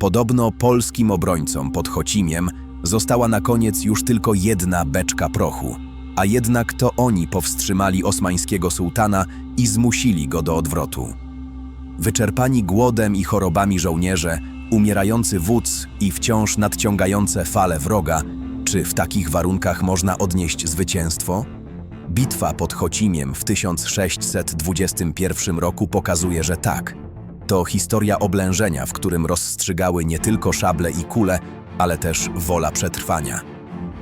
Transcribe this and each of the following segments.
Podobno polskim obrońcom pod Chocimiem została na koniec już tylko jedna beczka prochu, a jednak to oni powstrzymali osmańskiego sułtana i zmusili go do odwrotu. Wyczerpani głodem i chorobami żołnierze, umierający wódz i wciąż nadciągające fale wroga, czy w takich warunkach można odnieść zwycięstwo? Bitwa pod Chocimiem w 1621 roku pokazuje, że tak. To historia oblężenia, w którym rozstrzygały nie tylko szable i kule, ale też wola przetrwania.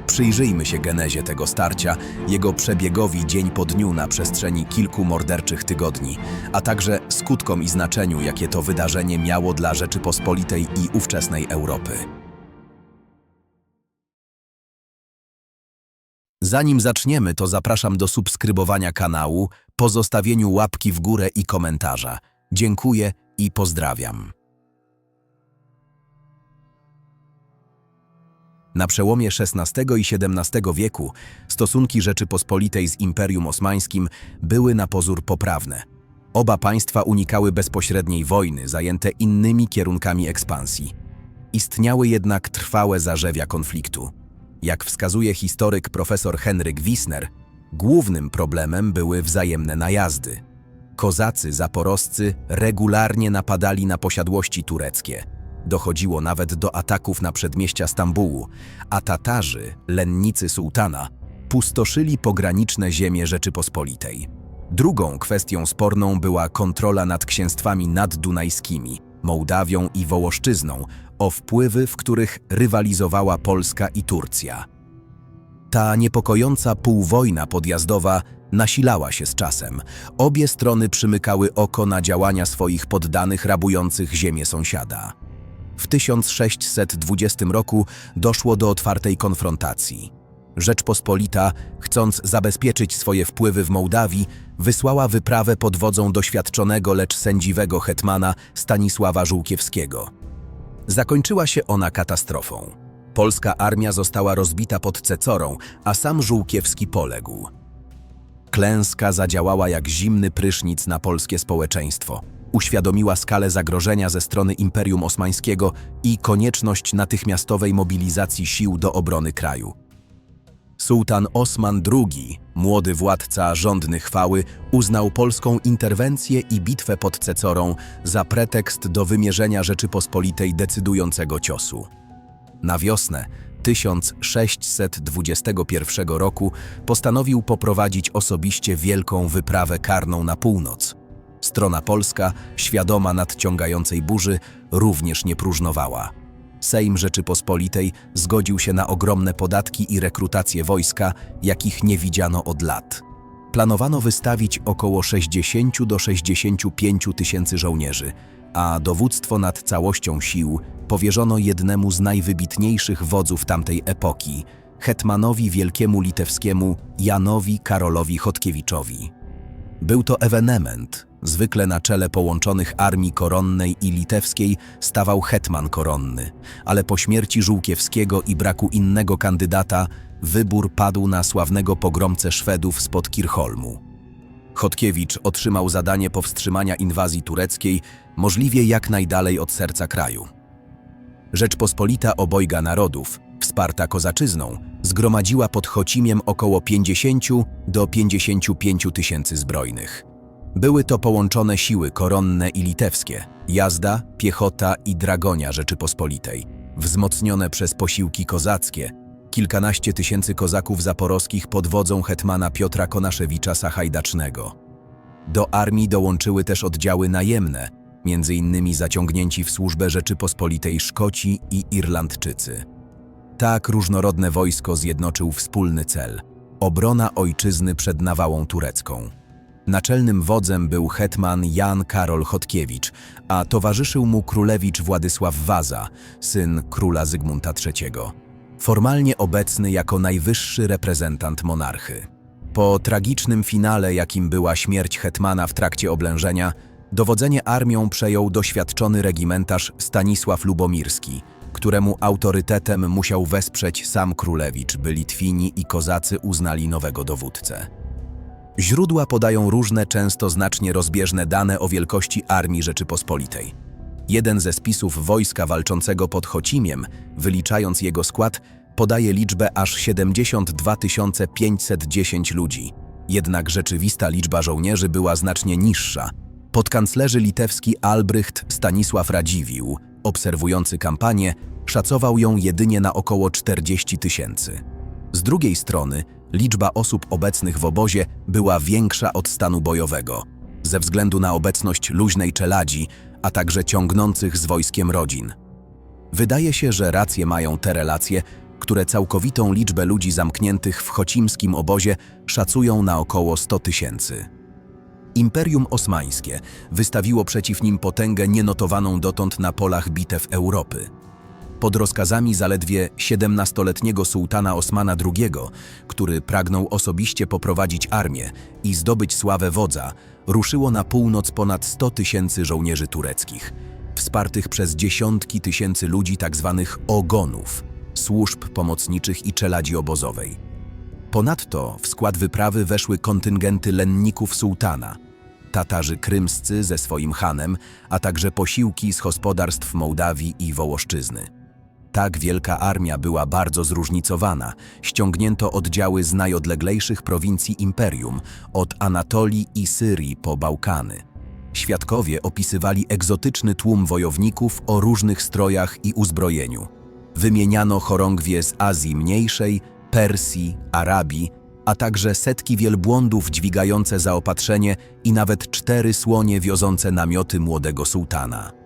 Przyjrzyjmy się genezie tego starcia, jego przebiegowi dzień po dniu na przestrzeni kilku morderczych tygodni, a także skutkom i znaczeniu, jakie to wydarzenie miało dla Rzeczypospolitej i ówczesnej Europy. Zanim zaczniemy, to zapraszam do subskrybowania kanału, pozostawieniu łapki w górę i komentarza. Dziękuję i pozdrawiam. Na przełomie XVI i XVII wieku stosunki Rzeczypospolitej z Imperium Osmańskim były na pozór poprawne. Oba państwa unikały bezpośredniej wojny, zajęte innymi kierunkami ekspansji. Istniały jednak trwałe zarzewia konfliktu. Jak wskazuje historyk profesor Henryk Wisner, głównym problemem były wzajemne najazdy. Kozacy zaporoscy regularnie napadali na posiadłości tureckie. Dochodziło nawet do ataków na przedmieścia Stambułu, a Tatarzy, lennicy sułtana, pustoszyli pograniczne ziemie Rzeczypospolitej. Drugą kwestią sporną była kontrola nad księstwami naddunajskimi, Mołdawią i Wołoszczyzną, o wpływy, w których rywalizowała Polska i Turcja. Ta niepokojąca półwojna podjazdowa nasilała się z czasem. Obie strony przymykały oko na działania swoich poddanych rabujących ziemię sąsiada. W 1620 roku doszło do otwartej konfrontacji. Rzeczpospolita, chcąc zabezpieczyć swoje wpływy w Mołdawii, wysłała wyprawę pod wodzą doświadczonego, lecz sędziwego hetmana Stanisława Żółkiewskiego. Zakończyła się ona katastrofą. Polska armia została rozbita pod Cecorą, a sam Żółkiewski poległ. Klęska zadziałała jak zimny prysznic na polskie społeczeństwo. Uświadomiła skalę zagrożenia ze strony Imperium Osmańskiego i konieczność natychmiastowej mobilizacji sił do obrony kraju. Sułtan Osman II, młody władca rządny chwały, uznał polską interwencję i bitwę pod Cecorą za pretekst do wymierzenia Rzeczypospolitej decydującego ciosu. Na wiosnę 1621 roku postanowił poprowadzić osobiście wielką wyprawę karną na północ. Strona polska, świadoma nadciągającej burzy, również nie próżnowała. Sejm Rzeczypospolitej zgodził się na ogromne podatki i rekrutację wojska, jakich nie widziano od lat. Planowano wystawić około 60 do 65 tysięcy żołnierzy, a dowództwo nad całością sił powierzono jednemu z najwybitniejszych wodzów tamtej epoki, hetmanowi wielkiemu litewskiemu Janowi Karolowi Chodkiewiczowi. Był to ewenement. Zwykle na czele połączonych armii koronnej i litewskiej stawał hetman koronny, ale po śmierci Żółkiewskiego i braku innego kandydata wybór padł na sławnego pogromcę Szwedów spod Kirchholmu. Chodkiewicz otrzymał zadanie powstrzymania inwazji tureckiej możliwie jak najdalej od serca kraju. Rzeczpospolita obojga narodów, wsparta kozaczyzną, zgromadziła pod Chocimiem około 50 do 55 tysięcy zbrojnych. Były to połączone siły koronne i litewskie, jazda, piechota i dragonia Rzeczypospolitej, wzmocnione przez posiłki kozackie, kilkanaście tysięcy kozaków zaporowskich pod wodzą hetmana Piotra Konaszewicza Sachajdacznego. Do armii dołączyły też oddziały najemne, między innymi zaciągnięci w służbę Rzeczypospolitej Szkoci i Irlandczycy. Tak różnorodne wojsko zjednoczył wspólny cel – obrona ojczyzny przed nawałą turecką. Naczelnym wodzem był hetman Jan Karol Chodkiewicz, a towarzyszył mu królewicz Władysław Waza, syn króla Zygmunta III. Formalnie obecny jako najwyższy reprezentant monarchy. Po tragicznym finale, jakim była śmierć hetmana w trakcie oblężenia, dowodzenie armią przejął doświadczony regimentarz Stanisław Lubomirski, któremu autorytetem musiał wesprzeć sam królewicz, by Litwini i Kozacy uznali nowego dowódcę. Źródła podają różne, często znacznie rozbieżne dane o wielkości Armii Rzeczypospolitej. Jeden ze spisów wojska walczącego pod Chocimiem, wyliczając jego skład, podaje liczbę aż 72 510 ludzi. Jednak rzeczywista liczba żołnierzy była znacznie niższa. Podkanclerzy litewski Albrecht Stanisław Radziwiłł, obserwujący kampanię, szacował ją jedynie na około 40 tysięcy. Z drugiej strony, liczba osób obecnych w obozie była większa od stanu bojowego, ze względu na obecność luźnej czeladzi, a także ciągnących z wojskiem rodzin. Wydaje się, że racje mają te relacje, które całkowitą liczbę ludzi zamkniętych w chocimskim obozie szacują na około 100 tysięcy. Imperium Osmańskie wystawiło przeciw nim potęgę nienotowaną dotąd na polach bitew Europy. Pod rozkazami zaledwie 17-letniego sułtana Osmana II, który pragnął osobiście poprowadzić armię i zdobyć sławę wodza, ruszyło na północ ponad 100 tysięcy żołnierzy tureckich, wspartych przez dziesiątki tysięcy ludzi tzw. ogonów, służb pomocniczych i czeladzi obozowej. Ponadto w skład wyprawy weszły kontyngenty lenników sułtana, Tatarzy krymscy ze swoim hanem, a także posiłki z gospodarstw Mołdawii i Wołoszczyzny. Tak wielka armia była bardzo zróżnicowana. Ściągnięto oddziały z najodleglejszych prowincji imperium, od Anatolii i Syrii po Bałkany. Świadkowie opisywali egzotyczny tłum wojowników o różnych strojach i uzbrojeniu. Wymieniano chorągwie z Azji Mniejszej, Persji, Arabii, a także setki wielbłądów dźwigające zaopatrzenie i nawet cztery słonie wiozące namioty młodego sułtana.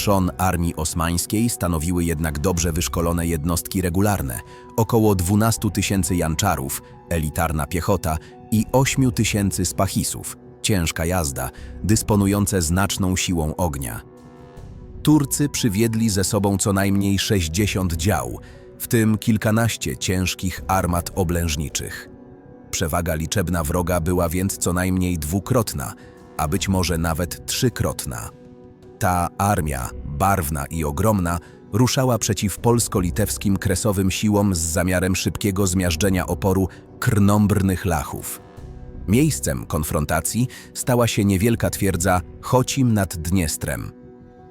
Trzon armii osmańskiej stanowiły jednak dobrze wyszkolone jednostki regularne, około 12 tysięcy janczarów, elitarna piechota i 8 tysięcy spachisów, ciężka jazda, dysponujące znaczną siłą ognia. Turcy przywiedli ze sobą co najmniej 60 dział, w tym kilkanaście ciężkich armat oblężniczych. Przewaga liczebna wroga była więc co najmniej dwukrotna, a być może nawet trzykrotna. Ta armia, barwna i ogromna, ruszała przeciw polsko-litewskim kresowym siłom z zamiarem szybkiego zmiażdżenia oporu krnąbrnych lachów. Miejscem konfrontacji stała się niewielka twierdza Chocim nad Dniestrem.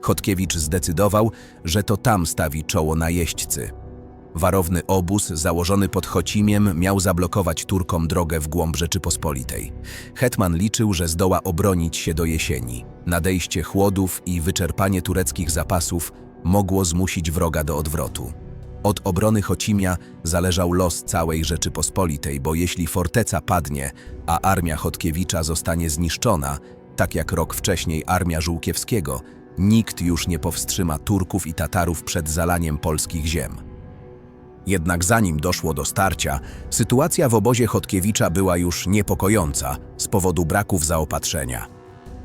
Chodkiewicz zdecydował, że to tam stawi czoło najeźdźcy. Warowny obóz założony pod Chocimiem miał zablokować Turkom drogę w głąb Rzeczypospolitej. Hetman liczył, że zdoła obronić się do jesieni. Nadejście chłodów i wyczerpanie tureckich zapasów mogło zmusić wroga do odwrotu. Od obrony Chocimia zależał los całej Rzeczypospolitej, bo jeśli forteca padnie, a armia Chodkiewicza zostanie zniszczona, tak jak rok wcześniej armia Żółkiewskiego, nikt już nie powstrzyma Turków i Tatarów przed zalaniem polskich ziem. Jednak zanim doszło do starcia, sytuacja w obozie Chodkiewicza była już niepokojąca z powodu braków zaopatrzenia.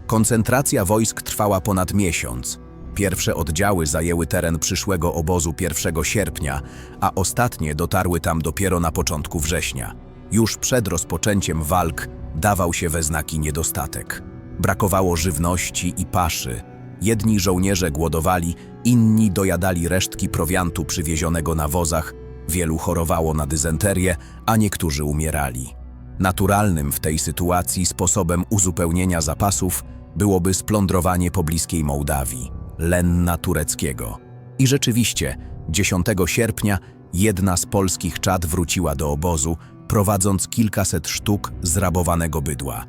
Koncentracja wojsk trwała ponad miesiąc. Pierwsze oddziały zajęły teren przyszłego obozu 1 sierpnia, a ostatnie dotarły tam dopiero na początku września. Już przed rozpoczęciem walk dawał się we znaki niedostatek. Brakowało żywności i paszy. Jedni żołnierze głodowali, inni dojadali resztki prowiantu przywiezionego na wozach, wielu chorowało na dysenterię, a niektórzy umierali. Naturalnym w tej sytuacji sposobem uzupełnienia zapasów byłoby splądrowanie pobliskiej Mołdawii, Lenna tureckiego. I rzeczywiście, 10 sierpnia jedna z polskich czad wróciła do obozu, prowadząc kilkaset sztuk zrabowanego bydła.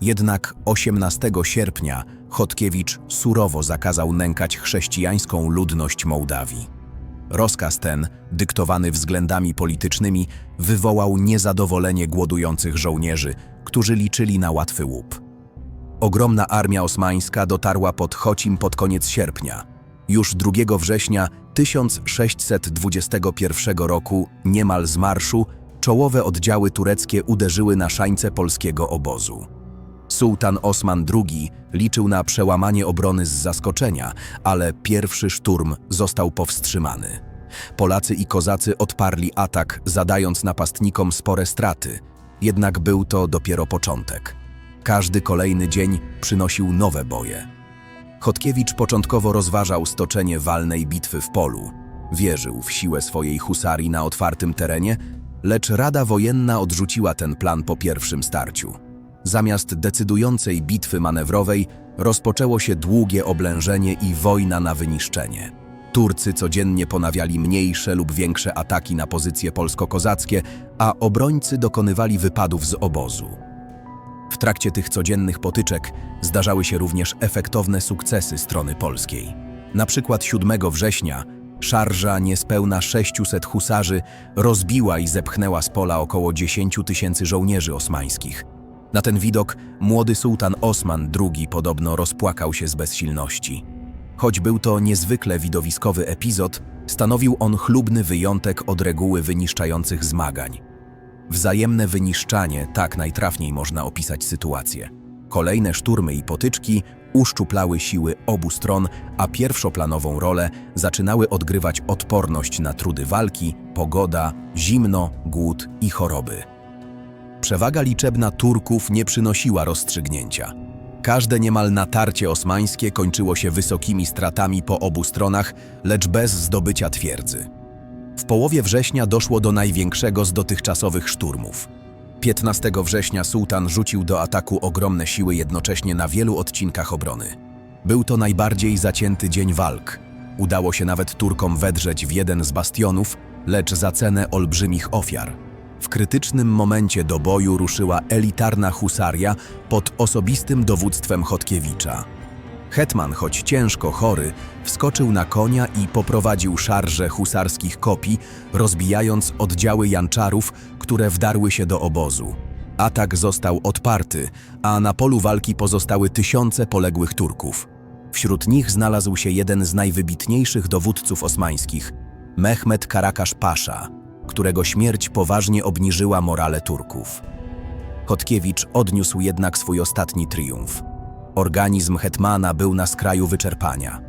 Jednak 18 sierpnia Chodkiewicz surowo zakazał nękać chrześcijańską ludność Mołdawii. Rozkaz ten, dyktowany względami politycznymi, wywołał niezadowolenie głodujących żołnierzy, którzy liczyli na łatwy łup. Ogromna armia osmańska dotarła pod Chocim pod koniec sierpnia. Już 2 września 1621 roku, niemal z marszu, czołowe oddziały tureckie uderzyły na szańce polskiego obozu. Sułtan Osman II liczył na przełamanie obrony z zaskoczenia, ale pierwszy szturm został powstrzymany. Polacy i kozacy odparli atak, zadając napastnikom spore straty. Jednak był to dopiero początek. Każdy kolejny dzień przynosił nowe boje. Chodkiewicz początkowo rozważał stoczenie walnej bitwy w polu. Wierzył w siłę swojej husarii na otwartym terenie, lecz Rada Wojenna odrzuciła ten plan po pierwszym starciu. Zamiast decydującej bitwy manewrowej rozpoczęło się długie oblężenie i wojna na wyniszczenie. Turcy codziennie ponawiali mniejsze lub większe ataki na pozycje polsko-kozackie, a obrońcy dokonywali wypadów z obozu. W trakcie tych codziennych potyczek zdarzały się również efektowne sukcesy strony polskiej. Na przykład 7 września szarża niespełna 600 husarzy rozbiła i zepchnęła z pola około 10 tysięcy żołnierzy osmańskich. Na ten widok młody sułtan Osman II podobno rozpłakał się z bezsilności. Choć był to niezwykle widowiskowy epizod, stanowił on chlubny wyjątek od reguły wyniszczających zmagań. Wzajemne wyniszczanie, tak najtrafniej można opisać sytuację. Kolejne szturmy i potyczki uszczuplały siły obu stron, a pierwszoplanową rolę zaczynały odgrywać odporność na trudy walki, pogoda, zimno, głód i choroby. Przewaga liczebna Turków nie przynosiła rozstrzygnięcia. Każde niemal natarcie osmańskie kończyło się wysokimi stratami po obu stronach, lecz bez zdobycia twierdzy. W połowie września doszło do największego z dotychczasowych szturmów. 15 września sułtan rzucił do ataku ogromne siły jednocześnie na wielu odcinkach obrony. Był to najbardziej zacięty dzień walk. Udało się nawet Turkom wedrzeć w jeden z bastionów, lecz za cenę olbrzymich ofiar. W krytycznym momencie do boju ruszyła elitarna husaria pod osobistym dowództwem Chodkiewicza. Hetman, choć ciężko chory, wskoczył na konia i poprowadził szarże husarskich kopii, rozbijając oddziały janczarów, które wdarły się do obozu. Atak został odparty, a na polu walki pozostały tysiące poległych Turków. Wśród nich znalazł się jeden z najwybitniejszych dowódców osmańskich, Mehmed Karakasz Pasza, którego śmierć poważnie obniżyła morale Turków. Chodkiewicz odniósł jednak swój ostatni triumf. Organizm hetmana był na skraju wyczerpania.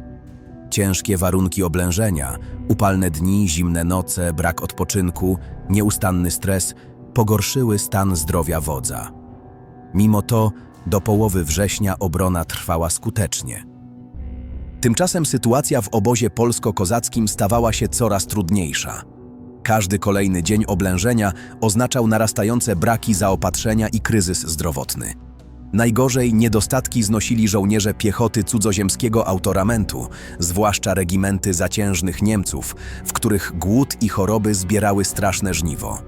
Ciężkie warunki oblężenia, upalne dni, zimne noce, brak odpoczynku, nieustanny stres pogorszyły stan zdrowia wodza. Mimo to do połowy września obrona trwała skutecznie. Tymczasem sytuacja w obozie polsko-kozackim stawała się coraz trudniejsza. Każdy kolejny dzień oblężenia oznaczał narastające braki zaopatrzenia i kryzys zdrowotny. Najgorzej niedostatki znosili żołnierze piechoty cudzoziemskiego autoramentu, zwłaszcza regimenty zaciężnych Niemców, w których głód i choroby zbierały straszne żniwo.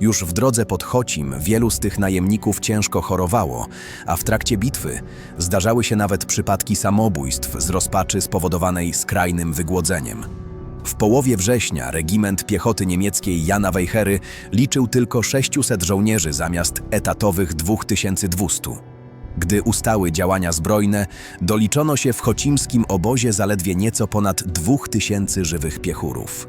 Już w drodze pod Chocim wielu z tych najemników ciężko chorowało, a w trakcie bitwy zdarzały się nawet przypadki samobójstw z rozpaczy spowodowanej skrajnym wygłodzeniem. W połowie września regiment piechoty niemieckiej Jana Weichery liczył tylko 600 żołnierzy zamiast etatowych 2200. Gdy ustały działania zbrojne, doliczono się w chocimskim obozie zaledwie nieco ponad 2000 żywych piechurów.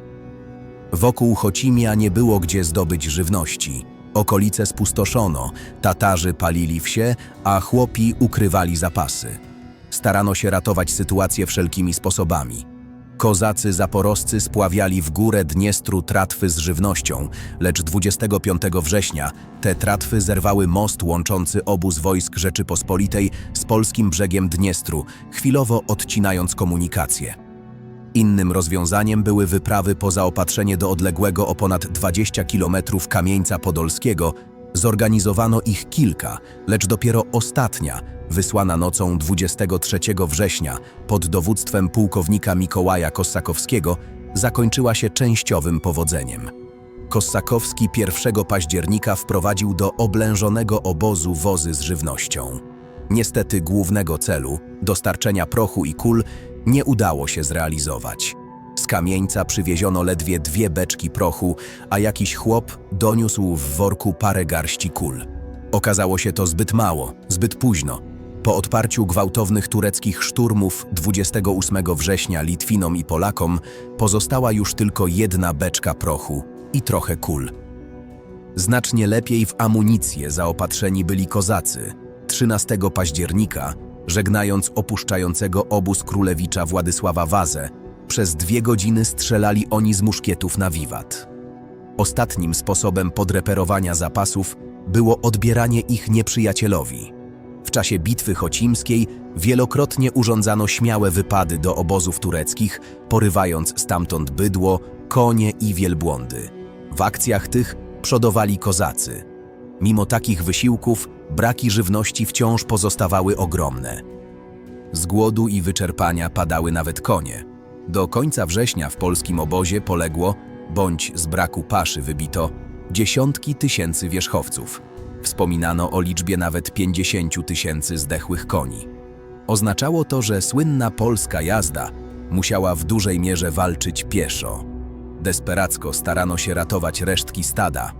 Wokół Chocimia nie było gdzie zdobyć żywności. Okolice spustoszono, Tatarzy palili wsie, a chłopi ukrywali zapasy. Starano się ratować sytuację wszelkimi sposobami. Kozacy zaporoscy spławiali w górę Dniestru tratwy z żywnością, lecz 25 września te tratwy zerwały most łączący obóz wojsk Rzeczypospolitej z polskim brzegiem Dniestru, chwilowo odcinając komunikację. Innym rozwiązaniem były wyprawy po zaopatrzenie do odległego o ponad 20 kilometrów Kamieńca Podolskiego. Zorganizowano ich kilka, lecz dopiero ostatnia, wysłana nocą 23 września pod dowództwem pułkownika Mikołaja Kossakowskiego, zakończyła się częściowym powodzeniem. Kossakowski 1 października wprowadził do oblężonego obozu wozy z żywnością. Niestety głównego celu, dostarczenia prochu i kul, nie udało się zrealizować. Z kamieńca przywieziono ledwie dwie beczki prochu, a jakiś chłop doniósł w worku parę garści kul. Okazało się to zbyt mało, zbyt późno. Po odparciu gwałtownych tureckich szturmów 28 września Litwinom i Polakom pozostała już tylko jedna beczka prochu i trochę kul. Znacznie lepiej w amunicję zaopatrzeni byli kozacy. 13 października, żegnając opuszczającego obóz królewicza Władysława Wazę, przez dwie godziny strzelali oni z muszkietów na wiwat. Ostatnim sposobem podreperowania zapasów było odbieranie ich nieprzyjacielowi. W czasie bitwy chocimskiej wielokrotnie urządzano śmiałe wypady do obozów tureckich, porywając stamtąd bydło, konie i wielbłądy. W akcjach tych przodowali kozacy. Mimo takich wysiłków braki żywności wciąż pozostawały ogromne. Z głodu i wyczerpania padały nawet konie. Do końca września w polskim obozie poległo, bądź z braku paszy wybito, dziesiątki tysięcy wierzchowców. Wspominano o liczbie nawet 50 tysięcy zdechłych koni. Oznaczało to, że słynna polska jazda musiała w dużej mierze walczyć pieszo. Desperacko starano się ratować resztki stada.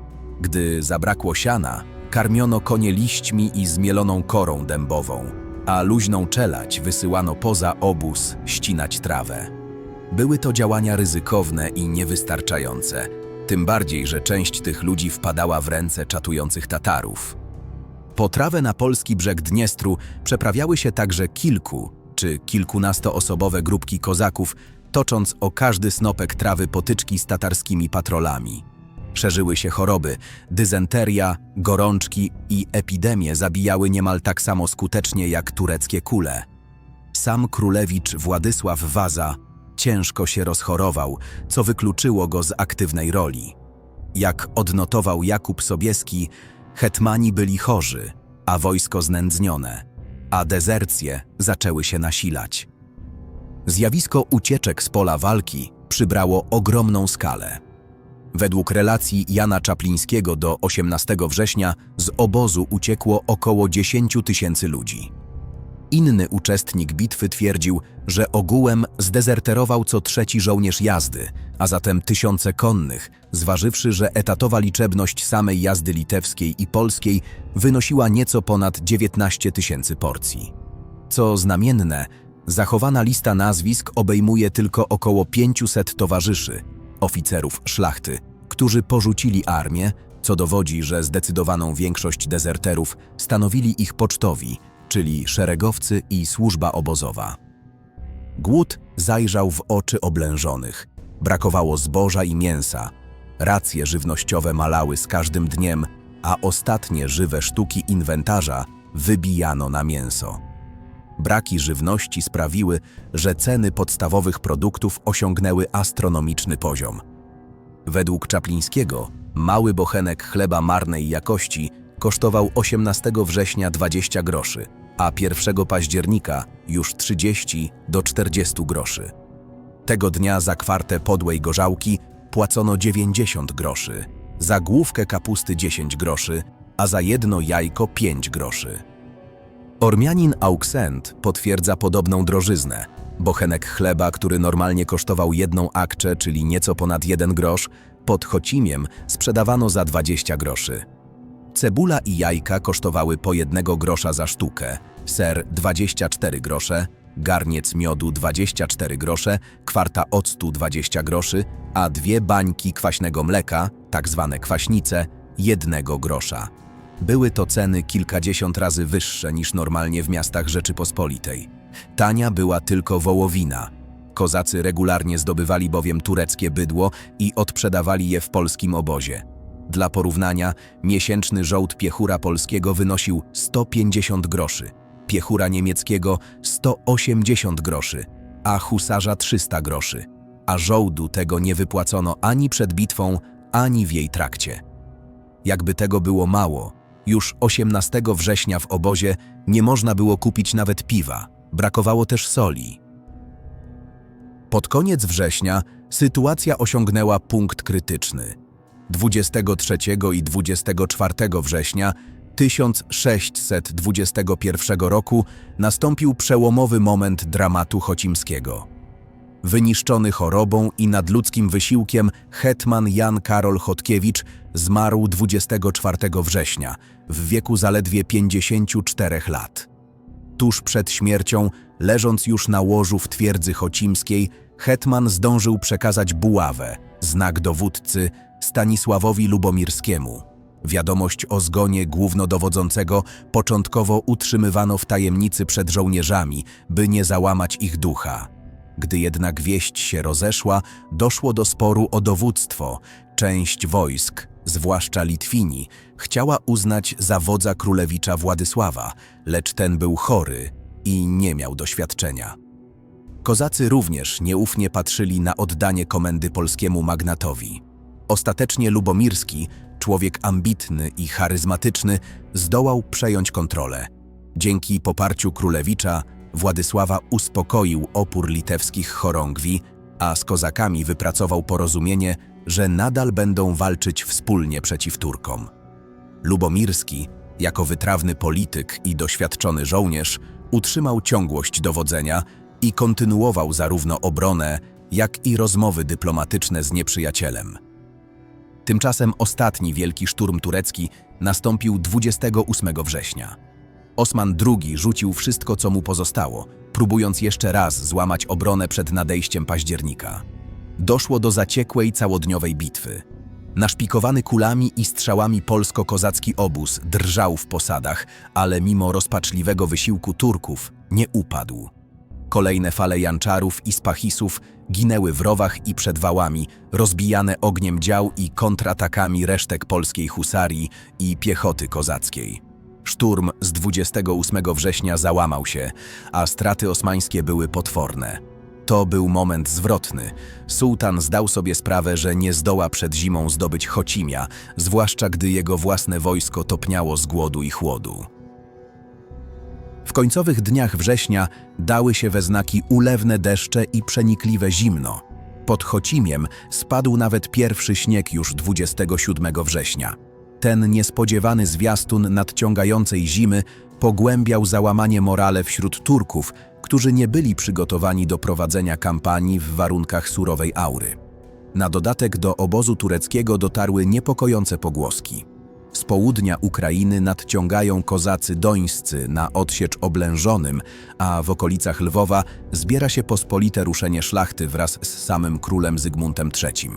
Gdy zabrakło siana, karmiono konie liśćmi i zmieloną korą dębową, a luźną czelać wysyłano poza obóz ścinać trawę. Były to działania ryzykowne i niewystarczające, tym bardziej, że część tych ludzi wpadała w ręce czatujących Tatarów. Po trawę na polski brzeg Dniestru przeprawiały się także kilku czy kilkunastoosobowe grupki kozaków, tocząc o każdy snopek trawy potyczki z tatarskimi patrolami. Szerzyły się choroby, dysenteria, gorączki i epidemie zabijały niemal tak samo skutecznie jak tureckie kule. Sam królewicz Władysław Waza ciężko się rozchorował, co wykluczyło go z aktywnej roli. Jak odnotował Jakub Sobieski, hetmani byli chorzy, a wojsko znędznione, a dezercje zaczęły się nasilać. Zjawisko ucieczek z pola walki przybrało ogromną skalę. Według relacji Jana Czaplińskiego do 18 września z obozu uciekło około 10 tysięcy ludzi. Inny uczestnik bitwy twierdził, że ogółem zdezerterował co trzeci żołnierz jazdy, a zatem tysiące konnych, zważywszy, że etatowa liczebność samej jazdy litewskiej i polskiej wynosiła nieco ponad 19 tysięcy porcji. Co znamienne, zachowana lista nazwisk obejmuje tylko około 500 towarzyszy, oficerów szlachty, którzy porzucili armię, co dowodzi, że zdecydowaną większość dezerterów stanowili ich pocztowi, czyli szeregowcy i służba obozowa. Głód zajrzał w oczy oblężonych. Brakowało zboża i mięsa. Racje żywnościowe malały z każdym dniem, a ostatnie żywe sztuki inwentarza wybijano na mięso. Braki żywności sprawiły, że ceny podstawowych produktów osiągnęły astronomiczny poziom. Według Czaplińskiego mały bochenek chleba marnej jakości kosztował 18 września 20 groszy, a 1 października już 30 do 40 groszy. Tego dnia za kwartę podłej gorzałki płacono 90 groszy, za główkę kapusty 10 groszy, a za jedno jajko 5 groszy. Ormianin Auxent potwierdza podobną drożyznę. Bochenek chleba, który normalnie kosztował jedną akczę, czyli nieco ponad jeden grosz, pod Chocimiem sprzedawano za 20 groszy. Cebula i jajka kosztowały po jednego grosza za sztukę, ser 24 grosze, garniec miodu 24 grosze, kwarta octu 20 groszy, a dwie bańki kwaśnego mleka, tak zwane kwaśnice, jednego grosza. Były to ceny kilkadziesiąt razy wyższe niż normalnie w miastach Rzeczypospolitej. Tania była tylko wołowina. Kozacy regularnie zdobywali bowiem tureckie bydło i odprzedawali je w polskim obozie. Dla porównania, miesięczny żołd piechura polskiego wynosił 150 groszy, piechura niemieckiego 180 groszy, a husarza 300 groszy, a żołdu tego nie wypłacono ani przed bitwą, ani w jej trakcie. Jakby tego było mało, już 18 września w obozie nie można było kupić nawet piwa, brakowało też soli. Pod koniec września sytuacja osiągnęła punkt krytyczny. 23 i 24 września 1621 roku nastąpił przełomowy moment dramatu chocimskiego. Wyniszczony chorobą i nadludzkim wysiłkiem hetman Jan Karol Chodkiewicz zmarł 24 września w wieku zaledwie 54 lat. Tuż przed śmiercią, leżąc już na łożu w twierdzy chocimskiej, hetman zdążył przekazać buławę, znak dowódcy, Stanisławowi Lubomirskiemu. Wiadomość o zgonie głównodowodzącego początkowo utrzymywano w tajemnicy przed żołnierzami, by nie załamać ich ducha. Gdy jednak wieść się rozeszła, doszło do sporu o dowództwo. Część wojsk, zwłaszcza Litwini, chciała uznać za wodza królewicza Władysława, lecz ten był chory i nie miał doświadczenia. Kozacy również nieufnie patrzyli na oddanie komendy polskiemu magnatowi. Ostatecznie Lubomirski człowiek ambitny i charyzmatyczny, zdołał przejąć kontrolę. Dzięki poparciu królewicza Władysława uspokoił opór litewskich chorągwi, a z kozakami wypracował porozumienie, że nadal będą walczyć wspólnie przeciw Turkom. Lubomirski, jako wytrawny polityk i doświadczony żołnierz, utrzymał ciągłość dowodzenia i kontynuował zarówno obronę, jak i rozmowy dyplomatyczne z nieprzyjacielem. Tymczasem ostatni wielki szturm turecki nastąpił 28 września. Osman II rzucił wszystko, co mu pozostało, próbując jeszcze raz złamać obronę przed nadejściem października. Doszło do zaciekłej całodniowej bitwy. Naszpikowany kulami i strzałami polsko-kozacki obóz drżał w posadach, ale mimo rozpaczliwego wysiłku Turków nie upadł. Kolejne fale janczarów i spachisów ginęły w rowach i przed wałami, rozbijane ogniem dział i kontratakami resztek polskiej husarii i piechoty kozackiej. Szturm z 28 września załamał się, a straty osmańskie były potworne. To był moment zwrotny. Sułtan zdał sobie sprawę, że nie zdoła przed zimą zdobyć Chocimia, zwłaszcza gdy jego własne wojsko topniało z głodu i chłodu. W końcowych dniach września dały się we znaki ulewne deszcze i przenikliwe zimno. Pod Chocimiem spadł nawet pierwszy śnieg już 27 września. Ten niespodziewany zwiastun nadciągającej zimy pogłębiał załamanie morale wśród Turków, którzy nie byli przygotowani do prowadzenia kampanii w warunkach surowej aury. Na dodatek do obozu tureckiego dotarły niepokojące pogłoski. Z południa Ukrainy nadciągają kozacy dońscy na odsiecz oblężonym, a w okolicach Lwowa zbiera się pospolite ruszenie szlachty wraz z samym królem Zygmuntem III.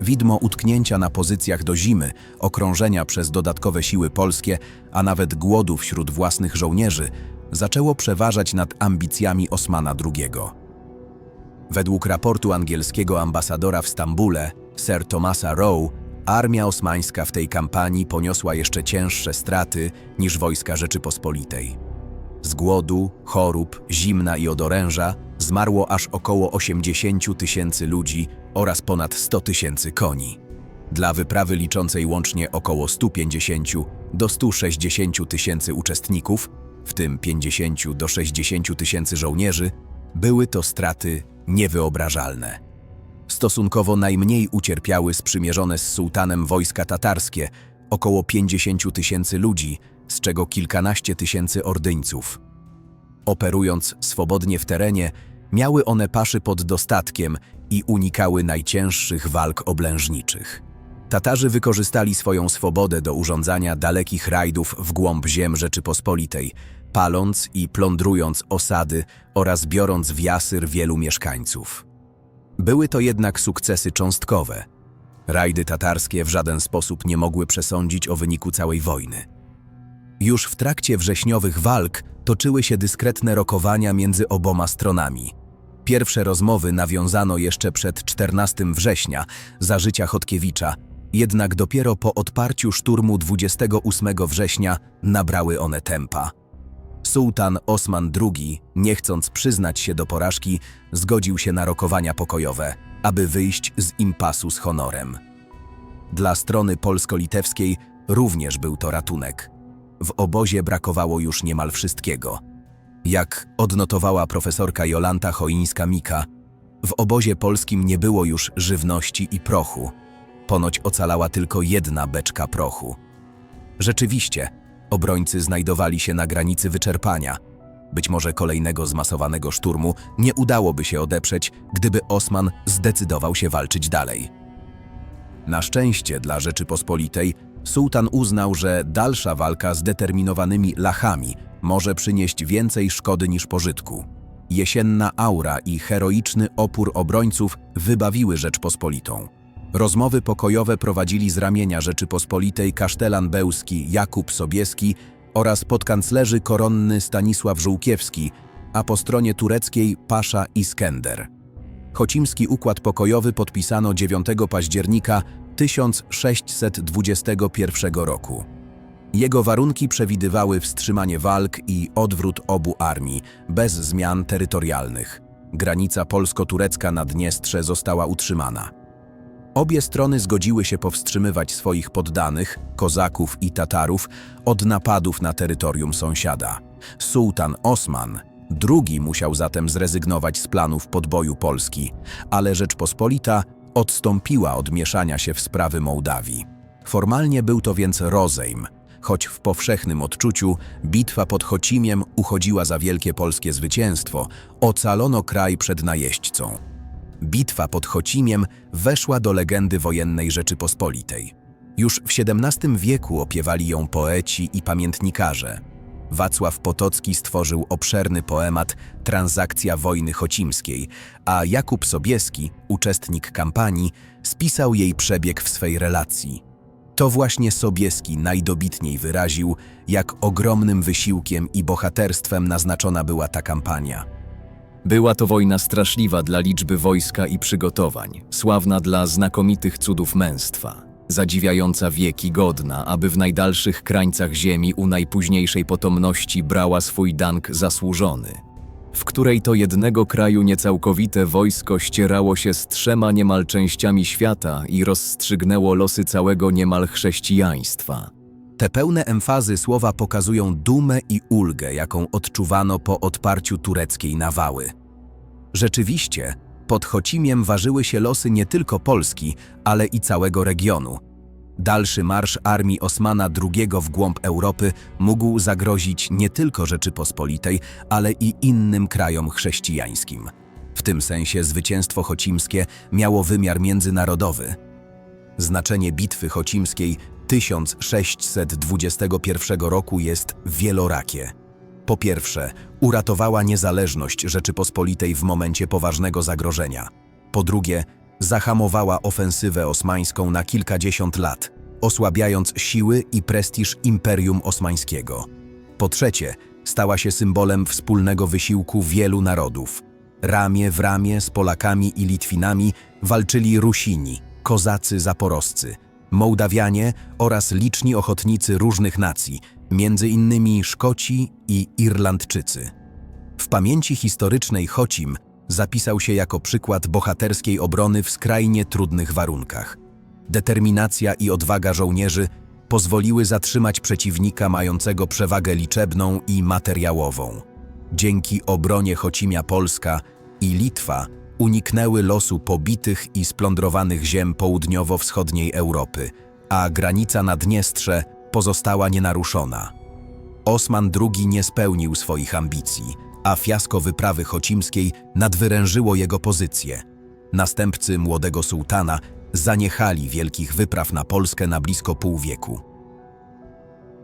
Widmo utknięcia na pozycjach do zimy, okrążenia przez dodatkowe siły polskie, a nawet głodu wśród własnych żołnierzy, zaczęło przeważać nad ambicjami Osmana II. Według raportu angielskiego ambasadora w Stambule, Sir Thomasa Rowe, armia osmańska w tej kampanii poniosła jeszcze cięższe straty niż wojska Rzeczypospolitej. Z głodu, chorób, zimna i odoręża zmarło aż około 80 tysięcy ludzi oraz ponad 100 tysięcy koni. Dla wyprawy liczącej łącznie około 150 do 160 tysięcy uczestników, w tym 50 do 60 tysięcy żołnierzy, były to straty niewyobrażalne. Stosunkowo najmniej ucierpiały sprzymierzone z sułtanem wojska tatarskie, około 50 tysięcy ludzi, z czego kilkanaście tysięcy ordyńców. Operując swobodnie w terenie, miały one paszy pod dostatkiem i unikały najcięższych walk oblężniczych. Tatarzy wykorzystali swoją swobodę do urządzania dalekich rajdów w głąb ziem Rzeczypospolitej, paląc i plądrując osady oraz biorąc w jasyr wielu mieszkańców. Były to jednak sukcesy cząstkowe. Rajdy tatarskie w żaden sposób nie mogły przesądzić o wyniku całej wojny. Już w trakcie wrześniowych walk toczyły się dyskretne rokowania między oboma stronami. Pierwsze rozmowy nawiązano jeszcze przed 14 września za życia Chodkiewicza, jednak dopiero po odparciu szturmu 28 września nabrały one tempa. Sułtan Osman II, nie chcąc przyznać się do porażki, zgodził się na rokowania pokojowe, aby wyjść z impasu z honorem. Dla strony polsko-litewskiej również był to ratunek. W obozie brakowało już niemal wszystkiego. Jak odnotowała profesorka Jolanta Choińska-Mika, w obozie polskim nie było już żywności i prochu. Ponoć ocalała tylko jedna beczka prochu. Rzeczywiście, obrońcy znajdowali się na granicy wyczerpania. Być może kolejnego zmasowanego szturmu nie udałoby się odeprzeć, gdyby Osman zdecydował się walczyć dalej. Na szczęście dla Rzeczypospolitej sułtan uznał, że dalsza walka z determinowanymi Lachami może przynieść więcej szkody niż pożytku. Jesienna aura i heroiczny opór obrońców wybawiły Rzeczpospolitą. Rozmowy pokojowe prowadzili z ramienia Rzeczypospolitej kasztelan bełski Jakub Sobieski oraz podkanclerzy koronny Stanisław Żółkiewski, a po stronie tureckiej Pasza Iskender. Chocimski układ pokojowy podpisano 9 października 1621 roku. Jego warunki przewidywały wstrzymanie walk i odwrót obu armii, bez zmian terytorialnych. Granica polsko-turecka na Dniestrze została utrzymana. Obie strony zgodziły się powstrzymywać swoich poddanych, kozaków i Tatarów, od napadów na terytorium sąsiada. Sułtan Osman II musiał zatem zrezygnować z planów podboju Polski, ale Rzeczpospolita odstąpiła od mieszania się w sprawy Mołdawii. Formalnie był to więc rozejm, choć w powszechnym odczuciu bitwa pod Chocimiem uchodziła za wielkie polskie zwycięstwo, ocalono kraj przed najeźdźcą. Bitwa pod Chocimiem weszła do legendy wojennej Rzeczypospolitej. Już w XVII wieku opiewali ją poeci i pamiętnikarze. Wacław Potocki stworzył obszerny poemat Transakcja wojny chocimskiej, a Jakub Sobieski, uczestnik kampanii, spisał jej przebieg w swej relacji. To właśnie Sobieski najdobitniej wyraził, jak ogromnym wysiłkiem i bohaterstwem naznaczona była ta kampania. Była to wojna straszliwa dla liczby wojska i przygotowań, sławna dla znakomitych cudów męstwa, zadziwiająca wieki godna, aby w najdalszych krańcach ziemi u najpóźniejszej potomności brała swój dank zasłużony, w której to jednego kraju niecałkowite wojsko ścierało się z trzema niemal częściami świata i rozstrzygnęło losy całego niemal chrześcijaństwa. Te pełne emfazy słowa pokazują dumę i ulgę, jaką odczuwano po odparciu tureckiej nawały. Rzeczywiście, pod Chocimiem ważyły się losy nie tylko Polski, ale i całego regionu. Dalszy marsz armii Osmana II w głąb Europy mógł zagrozić nie tylko Rzeczypospolitej, ale i innym krajom chrześcijańskim. W tym sensie zwycięstwo chocimskie miało wymiar międzynarodowy. Znaczenie bitwy chocimskiej 1621 roku jest wielorakie. Po pierwsze, uratowała niezależność Rzeczypospolitej w momencie poważnego zagrożenia. Po drugie, zahamowała ofensywę osmańską na kilkadziesiąt lat, osłabiając siły i prestiż Imperium Osmańskiego. Po trzecie, stała się symbolem wspólnego wysiłku wielu narodów. Ramię w ramię z Polakami i Litwinami walczyli Rusini, Kozacy Zaporoscy, Mołdawianie oraz liczni ochotnicy różnych nacji, między innymi Szkoci i Irlandczycy. W pamięci historycznej Chocim zapisał się jako przykład bohaterskiej obrony w skrajnie trudnych warunkach. Determinacja i odwaga żołnierzy pozwoliły zatrzymać przeciwnika mającego przewagę liczebną i materiałową. Dzięki obronie Chocimia Polska i Litwa uniknęły losu pobitych i splądrowanych ziem południowo-wschodniej Europy, a granica na Dniestrze pozostała nienaruszona. Osman II nie spełnił swoich ambicji, a fiasko wyprawy chocimskiej nadwyrężyło jego pozycję. Następcy młodego sułtana zaniechali wielkich wypraw na Polskę na blisko pół wieku.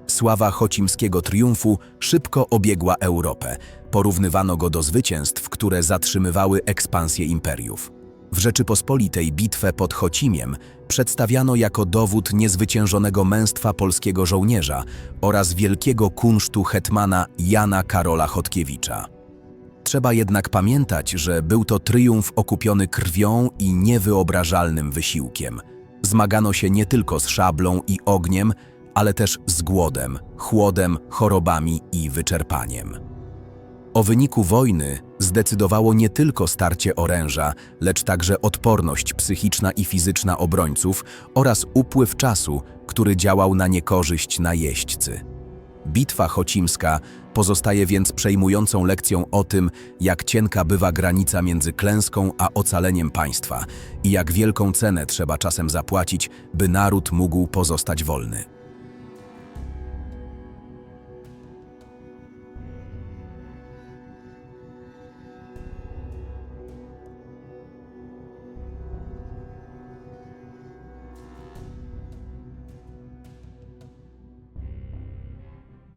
Sława chocimskiego triumfu szybko obiegła Europę. Porównywano go do zwycięstw, które zatrzymywały ekspansję imperiów. W Rzeczypospolitej bitwę pod Chocimiem przedstawiano jako dowód niezwyciężonego męstwa polskiego żołnierza oraz wielkiego kunsztu hetmana Jana Karola Chodkiewicza. Trzeba jednak pamiętać, że był to triumf okupiony krwią i niewyobrażalnym wysiłkiem. Zmagano się nie tylko z szablą i ogniem, ale też z głodem, chłodem, chorobami i wyczerpaniem. O wyniku wojny zdecydowało nie tylko starcie oręża, lecz także odporność psychiczna i fizyczna obrońców oraz upływ czasu, który działał na niekorzyść najeźdźcy. Bitwa chocimska pozostaje więc przejmującą lekcją o tym, jak cienka bywa granica między klęską a ocaleniem państwa i jak wielką cenę trzeba czasem zapłacić, by naród mógł pozostać wolny.